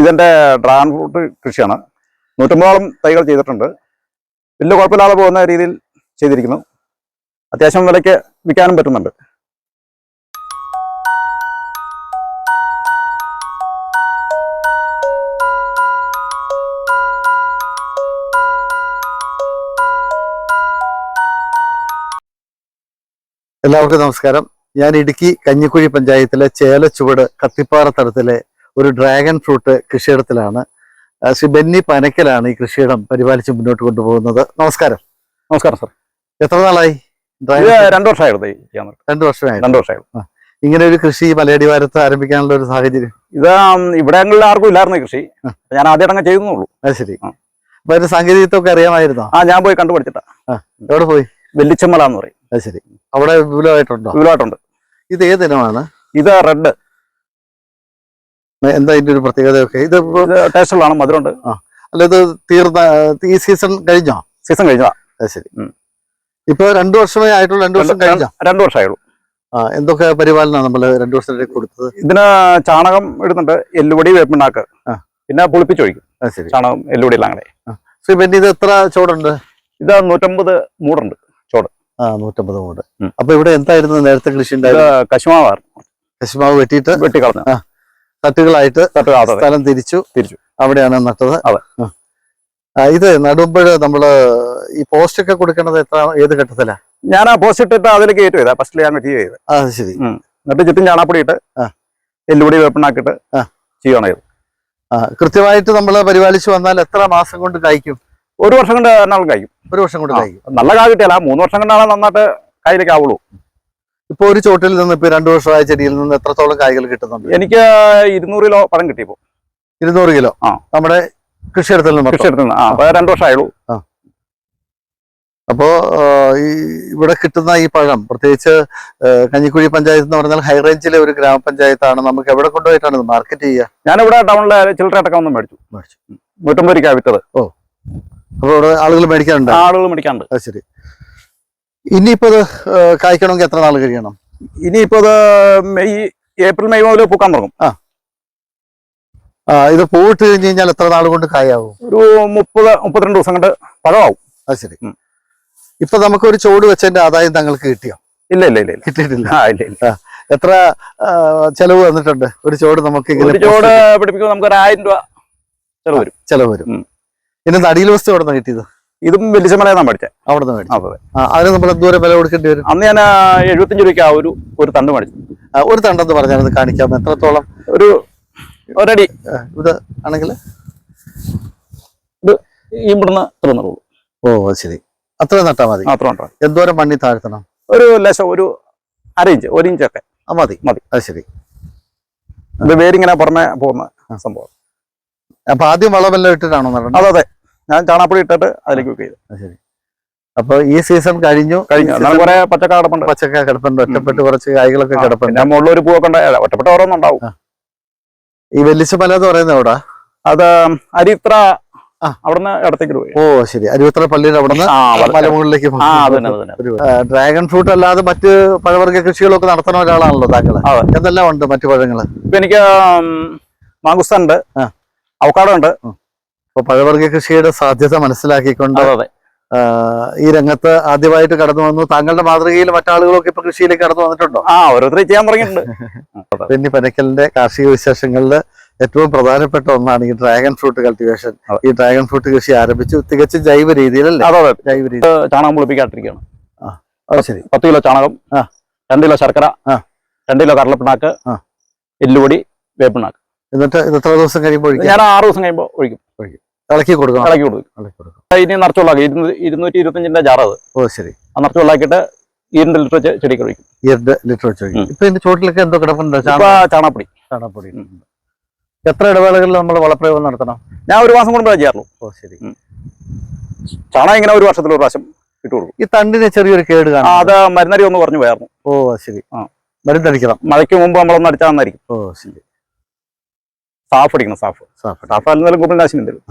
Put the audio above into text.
ഇതെന്റെ dragon fruit കൃഷിയാണ്. നൂറ്റമ്പതോളം തൈകൾ ചെയ്തിട്ടുണ്ട്. വലിയ കുഴപ്പമില്ലാതെ പോകുന്ന രീതിയിൽ ചെയ്തിരിക്കുന്നു. അത്യാവശ്യം വിലയ്ക്ക് വിൽക്കാനും പറ്റുന്നുണ്ട്. എല്ലാവർക്കും നമസ്കാരം. ഞാൻ ഇടുക്കി കഞ്ഞിക്കുഴി പഞ്ചായത്തിലെ ചേലച്ചുവട് കത്തിപ്പാറ തടത്തിലെ ഒരു ഡ്രാഗൺ ഫ്രൂട്ട് കൃഷിയിടത്തിലാണ്. ശ്രീ ബെന്നി പനക്കലാണ് ഈ കൃഷിയിടം പരിപാലിച്ച് മുന്നോട്ട് കൊണ്ടുപോകുന്നത്. നമസ്കാരം. നമസ്കാരം സാർ. എത്ര നാളായി? രണ്ടു വർഷമായിരുന്നു. രണ്ടു വർഷമായി? രണ്ടു വർഷമായിരുന്നു. ഇങ്ങനെ ഒരു കൃഷി മലയടിവാരത്ത് ആരംഭിക്കാനുള്ള ഒരു സാഹചര്യം? ഇത് ഇവിടെ ആർക്കും ഇല്ലായിരുന്നു കൃഷി. ഞാൻ ആദ്യം ചെയ്യുന്നുള്ളൂ അത് ശരി. അപ്പൊ അതിന്റെ സാങ്കേതികത്വമൊക്കെ അറിയാമായിരുന്നോ? ആ ഞാൻ പോയി കണ്ടുപിടിച്ചിട്ടാ എവിടെ പോയി? വെല്ലിച്ചമ്മല എന്ന് പറയും. അത് ശരി. അവിടെ വിപുലമായിട്ടുണ്ടോ? വിപുലമായിട്ടുണ്ട്. ഇത് ഏത് ഇനമാണ്? ഇത് റെഡ്. എന്താ ഇതിന്റെ ഒരു പ്രത്യേകതയൊക്കെ ഇത് ടേസ്റ്റുള്ളതാണ് മധുരമുണ്ട്. അല്ല ഇത് തീർന്ന ഈ സീസൺ കഴിഞ്ഞോ? സീസൺ കഴിഞ്ഞോ അത് ശരി. ഇപ്പൊ രണ്ടു വർഷമേ ആയിട്ടുള്ളൂ രണ്ടു വർഷം കഴിഞ്ഞോ രണ്ടു വർഷമായുള്ളൂ. ആ എന്തൊക്കെ പരിപാലന നമ്മൾ രണ്ടു വർഷത്തേക്ക് കൊടുത്തത്? ഇതിന് ചാണകം ഇടുന്നുണ്ട് എല്ലുപൊടി വേപ്പിണ്ണാക്ക് ആ. പിന്നെ പുളിപ്പിച്ചൊഴിക്കും ശരി. ചാണകം എല്ലുപൊടി എല്ലാം കൂടെ. ശ്രീ ഇത് എത്ര ചോടുണ്ട്? ഇത് നൂറ്റമ്പത് മൂടുണ്ട് ചോട്. ആ നൂറ്റമ്പത് മൂട്. അപ്പൊ ഇവിടെ എന്തായിരുന്നു നേരത്തെ കൃഷി ഉണ്ടായിരുന്നു കശുമാവാർ കശുമാവ് വെട്ടിയിട്ട്? വെട്ടിക്കളഞ്ഞു തട്ടുകളായിട്ട്. സ്ഥലം തിരിച്ചു തിരിച്ചു. അവിടെയാണ് നട്ടത് അതെ. ഇത് നടുമ്പോൾ നമ്മൾ ഈ പോസ്റ്റ് ഒക്കെ കൊടുക്കേണ്ടത് എത്ര ഏത് ഘട്ടത്തിലാ ഞാൻ ആ പോസ്റ്റ് ഇട്ടിട്ട് അതിലേക്ക് ഏറ്റവും ചെയ്താ ഫസ്റ്റിൽ ഞാൻ കയറ്റി ചെയ്ത് ആ ശരി എന്നിട്ട് ചുറ്റും ചാണാപ്പൊടി ഇട്ട്. എല്ലുപൊടി വേപ്പിണ്ണാക്കിട്ട്. ചെയ്യണം ഇത് ആ കൃത്യമായിട്ട് നമ്മൾ പരിപാലിച്ചു വന്നാൽ എത്ര മാസം കൊണ്ട് കായ്ക്കും ഒരു വർഷം കൊണ്ട് എറണാകുളം കഴിക്കും ഒരു വർഷം കൊണ്ട്. കായ്ക്കും നല്ല കാ കിട്ടിയാല മൂന്ന് വർഷം കൊണ്ടാണ് നന്നായിട്ട് കയ്യിലേക്ക് ആവുള്ളൂ ഇപ്പൊ ഒരു ചോട്ടിൽ നിന്ന് ഇപ്പൊ രണ്ടു വർഷമായ ചെടിയിൽ നിന്ന് എത്രത്തോളം കായ്കൾ കിട്ടുന്നുണ്ട്? എനിക്ക് ഇരുന്നൂറ് കിലോ പഴം കിട്ടിയപ്പോ. ഇരുന്നൂറ് കിലോ? ആ. നമ്മുടെ കൃഷിയിടത്തിൽ നിന്ന് കൃഷിയിടത്തിൽ നിന്ന്. രണ്ടു വർഷമായുള്ളൂ. അപ്പോ ഈ ഇവിടെ കിട്ടുന്ന ഈ പഴം പ്രത്യേകിച്ച് കഞ്ഞിക്കുഴി പഞ്ചായത്ത് എന്ന് പറഞ്ഞാൽ ഹൈറേഞ്ചിലെ ഒരു ഗ്രാമപഞ്ചായത്താണ് നമുക്ക് എവിടെ കൊണ്ടുപോയിട്ടാണ് മാർക്കറ്റ് ചെയ്യുക? ഞാനിവിടെ ടൗണിലെ ചില്ലറയായിട്ടൊക്കെ ഒന്ന് മേടിച്ചു. മേടിച്ചു. നൂറ്റമ്പത് രൂപ വിറ്റത് അപ്പൊ ഇവിടെ ആളുകൾ മേടിക്കാനുണ്ട് ആളുകൾ മേടിക്കാറുണ്ട്. ശരി. ഇനിയിപ്പോ ഇത് ആ, കായ്ക്കണമെങ്കിൽ എത്ര നാൾ കഴിയണം? ഇനിയിപ്പോ ഇത് മെയ് ഏപ്രിൽ മെയ് മുതൽ പൂക്കാൻ തുടങ്ങും. ആ, ഇത് പൂവിട്ട് കഴിഞ്ഞ് കഴിഞ്ഞാൽ എത്ര നാൾ കൊണ്ട് കായാവും? ഒരു മുപ്പത് മുപ്പത്തിരണ്ട് ദിവസം കൊണ്ട് പഴമാവും. അത് ശരി. ഇപ്പൊ നമുക്കൊരു ചോട് വെച്ചതിന്റെ ആദായം തങ്ങൾക്ക് കിട്ടിയോ? ഇല്ല ഇല്ല ഇല്ല കിട്ടിയിട്ടില്ല. ഇല്ല ഇല്ല. എത്ര ചെലവ് വന്നിട്ടുണ്ട്? ഒരു ചോട് നമുക്ക് ചോട് പിടിപ്പിക്കുമ്പോൾ നമുക്ക് ഒരു ആയിരം രൂപ ചെലവ് വരും. ചെലവ് വരും. ഇതിന്റെ നടിയിൽ വസ്തു എവിടെ നിന്ന് കിട്ടിയത്? ഇതും വെല്ലിച്ചമലയെന്നാണ് പഠിച്ചത് അവിടെ നിന്ന് മേടിച്ചു. അതെ ആ, അതിന് നമ്മൾ എന്തോരം വില കൊടുക്കേണ്ടി വരും? അന്ന് ഞാൻ എഴുപത്തഞ്ച് രൂപയ്ക്ക് ആ ഒരു ഒരു തണ്ട് മേടിച്ചു. ഒരു തണ്ടെന്ന് പറഞ്ഞാൽ അത് കാണിക്കാം. എത്രത്തോളം? ഒരു ഒരടി. ഇത് ആണെങ്കിൽ? ഈ ഇവിടുന്ന് തുറന്നുള്ളൂ ഓ അത് ശരി. അത്ര നട്ടാ മതി. അത്ര നട്ടാ എന്തോരം മണ്ണി താഴ്ത്തണം? ഒരു ലക്ഷം ഒരു അര ഇഞ്ച് ഒരു ഇഞ്ചൊക്കെ ആ മതി. മതി. അത് ശരി. ഇത് വേരിങ്ങനെ പുറമെ പോകുന്ന സംഭവം. അപ്പൊ ആദ്യം വളമെല്ലാം ഇട്ടിട്ടാണോ നടണം അതെ അതെ. ഞാൻ ചാണാപ്പൊടി ഇട്ടിട്ട് അതിലേക്ക് കുക്ക് ചെയ്തു. ശരി. അപ്പൊ ഈ സീസൺ കഴിഞ്ഞു. കഴിഞ്ഞു. കുറെ പച്ചക്ക കിടപ്പുണ്ട്. പച്ചക്ക കിടപ്പുണ്ട്. ഒറ്റപ്പെട്ട് കുറച്ച് കായ്കളൊക്കെ കിടപ്പുണ്ട്. ഞാൻ മുകളിൽ ഒരു പൂവൊക്കെ ഒറ്റപ്പെട്ട ഓരോന്നുണ്ടാവും. ഈ വെല്ലിച്ചമല എന്ന് പറയുന്നത് എവിടെ? അത് അരിത്ര. അവിടുന്ന് ഇടത്തേക്ക് പോയി. ഓ ശരി. അരുവത്തറ പള്ളിയുടെ അവിടെ നിന്ന് ആ വല- മലമുകളിലേക്ക് ഡ്രാഗൺ ഫ്രൂട്ട് അല്ലാതെ മറ്റ് പഴവർഗ കൃഷികളൊക്കെ നടത്തുന്ന ഒരാളാണല്ലോ താങ്കൾ. എന്തെല്ലാം ഉണ്ട് മറ്റു പഴങ്ങൾ? ഇപ്പൊ എനിക്ക് മാങ്കുസ്ത ഉണ്ട്. അവക്കാടോ ഉണ്ട്. അപ്പൊ പഴവർഗ കൃഷിയുടെ സാധ്യത മനസ്സിലാക്കിക്കൊണ്ട് ഈ രംഗത്ത് ആദ്യമായിട്ട് കടന്നു വന്നു. താങ്കളുടെ മാതൃകയിൽ മറ്റാളുകളൊക്കെ ഇപ്പൊ കൃഷിയിലേക്ക് കടന്നു വന്നിട്ടുണ്ടോ? ആ ഓരോരുത്തർ ചെയ്യാൻ തുടങ്ങിയിട്ടുണ്ട്. പിന്നെ പനക്കലിന്റെ കാർഷിക വിശേഷങ്ങളിൽ ഏറ്റവും പ്രധാനപ്പെട്ട ഒന്നാണ് ഈ ഡ്രാഗൺ ഫ്രൂട്ട് കൾട്ടിവേഷൻ. ഈ ഡ്രാഗൺ ഫ്രൂട്ട് കൃഷി ആരംഭിച്ചു. തികച്ചും ജൈവ രീതിയിലല്ലേ? ജൈവ രീതി. ചാണകം പുളിപ്പിക്കാട്ടിരിക്കുകയാണ് ശരി. പത്ത് കിലോ ചാണകം. രണ്ട് കിലോ ശർക്കര. രണ്ട് കിലോ കടലപ്പിണ്ണാക്ക് ആ. എല്ലുപൊടി വേപ്പിണ്ണാക്ക്. എന്നിട്ട് ഇത് എത്ര ദിവസം കഴിയുമ്പോൾ? ഞാൻ ആറ് ദിവസം കഴിയുമ്പോൾ ഒഴിക്കും. ഒഴിക്കും. ഇളക്കി കൊടുക്കണം. ഇളക്കി കൊടുക്കും. ഇനി നിറച്ച് വെള്ളമാക്കി ഇരുന്നൂറ്റി ഇരുപത്തഞ്ചിന്റെ ജാർ അത് ഓ ശരി. ആ നിറച്ച് വെള്ളമാക്കിയിട്ട് ലിറ്റർ വെച്ച് ചെടിക്ക് ഒഴിക്കും. ഈരണ്ട് ലിറ്റർ വെച്ച് ഒഴിക്കും. ഉം. ഇപ്പൊ ഇതിന്റെ ചോട്ടിലൊക്കെ എന്തോ കിടപ്പുണ്ട്? ചാണാപ്പൊടി ചാണകപ്പൊടി. എത്ര ഇടവേളകളിൽ നമ്മൾ വളപ്രയോഗം നടത്തണം? ഞാൻ ഒരു മാസം കൊണ്ട് ചെയ്യാറുള്ളൂ. ഓ ശരി. ചാണകം ഇങ്ങനെ ഒരു വർഷത്തിൽ ഒരു പ്രാവശ്യം ഇട്ടുകൊടുക്കും. ഈ തണ്ടിന് ചെറിയൊരു കേട് കാണാം അത് മരുന്നരി ഒന്ന് പറഞ്ഞു പോയായിരുന്നു. ഓ ശരി. ആ. മരുന്നടിക്കണം. മഴയ്ക്ക് മുമ്പ് നമ്മളൊന്ന് അടിച്ചാൽ നന്നായിരിക്കും. ഓ ശരി. സാഫ് അടിക്കണം സാഫ്. സാഫ് സാഫ് അല്ലെന്നാലും കുപ്പിനാശിനി എന്തെങ്കിലും.